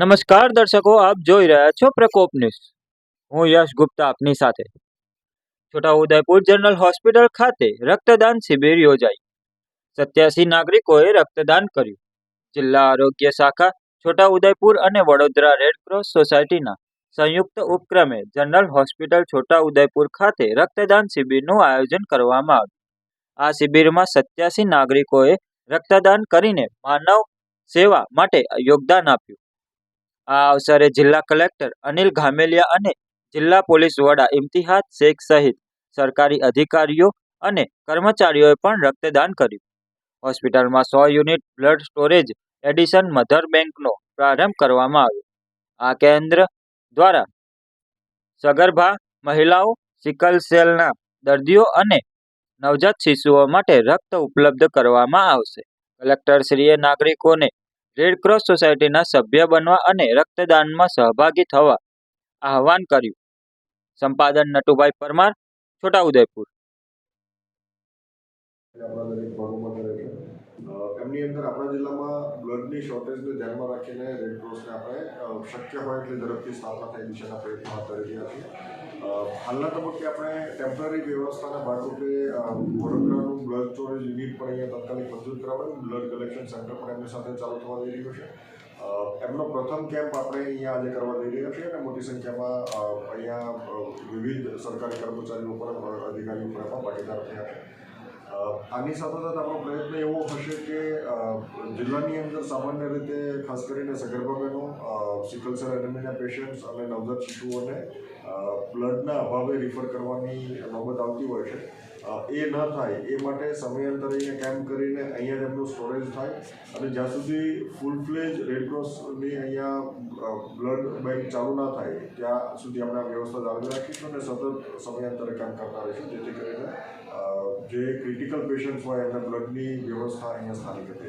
નમસ્કાર દર્શકો, આપ જોઈ રહ્યા છો પ્રકોપ ન્યૂઝ. હું યશ ગુપ્તા આપની સાથે. છોટાઉદેપુર જનરલ હોસ્પિટલ ખાતે રક્તદાન શિબિર યોજાઈ સત્યાસી નાગરિકોએ રક્તદાન કર્યું. જિલ્લા આરોગ્ય શાખા, છોટાઉદેપુર અને વડોદરા રેડક્રોસ સોસાયટીના સંયુક્ત ઉપક્રમે જનરલ હોસ્પિટલ છોટાઉદેપુર ખાતે રક્તદાન શિબિરનું આયોજન કરવામાં આવ્યું. આ શિબિરમાં સત્યાસી નાગરિકોએ રક્તદાન કરીને માનવ સેવા માટે યોગદાન આપ્યું. આ અવસરે જિલ્લા કલેક્ટર અનિલ ઘામેલિયા અને જિલ્લા પોલીસ વડા ઇમ્તિહાદ શેખ સહિત સરકારી અધિકારીઓ અને કર્મચારીઓએ પણ રક્તદાન કર્યું. હોસ્પિટલમાં સો unit blood storage addition mother બેંકનો પ્રારંભ કરવામાં આવ્યો. આ કેન્દ્ર દ્વારા સગર્ભા મહિલાઓ, સિકલ સેલના દર્દીઓ અને નવજાત શિશુઓ માટે રક્ત ઉપલબ્ધ કરવામાં આવશે. કલેક્ટરશ્રીએ નાગરિકોને રેડક્રોસ સોસાયટીના સભ્ય બનવા અને રક્તદાનમાં સહભાગી થવા આહવાન કર્યું. સંપાદન નટુભાઈ પરમાર છોટાઉદેપુર એટલે આપણા દરેક ભાગોમાં કરે છે અ, એમની અંદર આપણા જિલ્લામાં બ્લડની શોર્ટેજને ધ્યાનમાં રાખીને રેડક્રોસને આપણે શક્ય હોય એટલી ઝડપથી સ્થાપના થાય દિશાના પ્રયત્નો હાથ ધરી રહ્યા છીએ. હાલના તબક્કે આપણે ટેમ્પરરી વ્યવસ્થાના ભાગરૂપે વડોદરાનું બ્લડ સ્ટોરેજ યુનિટ પણ અહીંયા તાત્કાલિક મંજૂર કરાવ્યું. બ્લડ કલેક્શન સેન્ટર પણ એમની સાથે ચાલુ થવા જઈ રહ્યું છે. એમનો પ્રથમ કેમ્પ આપણે અહીંયા આજે કરવા જઈ રહ્યા છીએ અને મોટી સંખ્યામાં અહીંયા વિવિધ સરકારી કર્મચારીઓ પણ, અધિકારીઓ પણ ભાગીદાર થયા છે. આની સાથે સાથે આપણો પ્રયત્ન એવો હશે કે જિલ્લાની અંદર સામાન્ય રીતે ખાસ કરીને સગર્ભા બહેનો સિકલ સેલ એનેમિયા પેશન્ટ્સ અને નવજાત શિશુઓને બ્લડના અભાવે રિફર કરવાની નોબત આવતી હોય છે. એ ન થાય એ માટે સમયાંતરે અહીંયા કેમ્પ કરીને અહીંયા જ એમનું સ્ટોરેજ થાય અને જ્યાં સુધી ફૂલ ફ્લેજ રેડક્રોસની અહીંયા બ્લડ બેંક ચાલુ ના થાય ત્યાં સુધી આપણે આ વ્યવસ્થા જાળવી રાખીશું અને સતત સમયાંતરે કામ કરતા રહીશું, જેથી કરીને જે ક્રિટિકલ પેશન્ટ્સ હોય એમના બ્લડની વ્યવસ્થા અહીંયા સ્થાનિક હતી